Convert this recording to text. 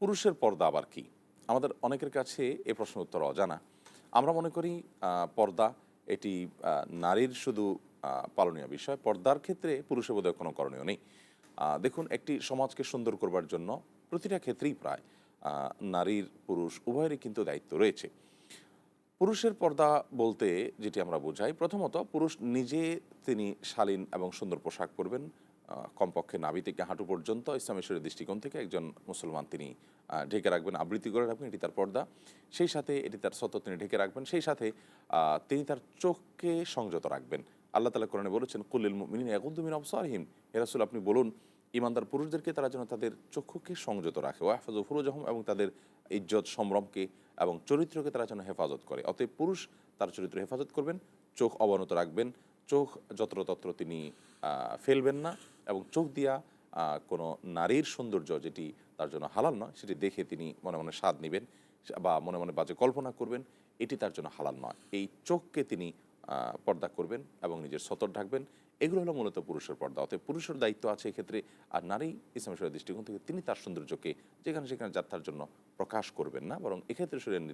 পুরুষের পর্দা আবার কি? আমাদের অনেকের কাছে এ প্রশ্ন উত্তর অজানা। আমরা মনে করি পর্দা এটি নারীর শুধু পালনীয় বিষয়, পর্দার ক্ষেত্রে পুরুষের বোধহয় কোনো করণীয় নেই। দেখুন, একটি সমাজকে সুন্দর করবার জন্য প্রতিটা ক্ষেত্রেই প্রায় নারীর, পুরুষ, উভয়েরই কিন্তু দায়িত্ব রয়েছে। পুরুষের পর্দা বলতে যেটি আমরা বোঝাই, প্রথমত পুরুষ নিজে তিনি শালীন এবং সুন্দর পোশাক পরবেন কমপক্ষে নাভি থেকে হাঁটু পর্যন্ত ইসলামেশ্বরের দৃষ্টিকোণ থেকে একজন মুসলমান তিনি ঢেকে রাখবেন, আবৃত্তি করে রাখবেন, এটি তার পর্দা। সেই সাথে এটি তার সত্য তিনি ঢেকে রাখবেন। সেই সাথে তিনি তার চোখকে সংযত রাখবেন। আল্লাহ তালা কোরআনে বলেছেন কুল্লিল মিনিন একুদ্দুমিন অবসারহিম হেরাসুল আপনি বলুন ইমানদার পুরুষদেরকে তারা যেন তাদের চক্ষুকে সংযত রাখে। ও ওয়াহফাজ ফুরুজহম এবং তাদের ইজ্জত, সম্ভ্রমকে এবং চরিত্রকে তারা যেন হেফাজত করে। অতএব পুরুষ তার চরিত্র হেফাজত করবেন, চোখ অবনত রাখবেন চোখ যত্রতত্র তিনি ফেলবেন না এবং চোখ দিয়া কোনো নারীর সৌন্দর্য যেটি তার জন্য হালাল নয়, সেটি দেখে তিনি মনে মনে স্বাদ নেবেন বা মনে মনে বাজে কল্পনা করবেন, এটি তার জন্য হালাল নয়। এই চোখকে তিনি পর্দা করবেন এবং নিজের সতর ঢাকবেন। এগুলো হলো মূলত পুরুষের পর্দা। অতএব পুরুষের দায়িত্ব আছে এক্ষেত্রে, আর নারী ইসলামেশ্বরের দৃষ্টিকোণ থেকে তিনি তার সৌন্দর্যকে যেখানে সেখানে যাত্রার জন্য প্রকাশ করবেন না, বরং এক্ষেত্রে শরীরের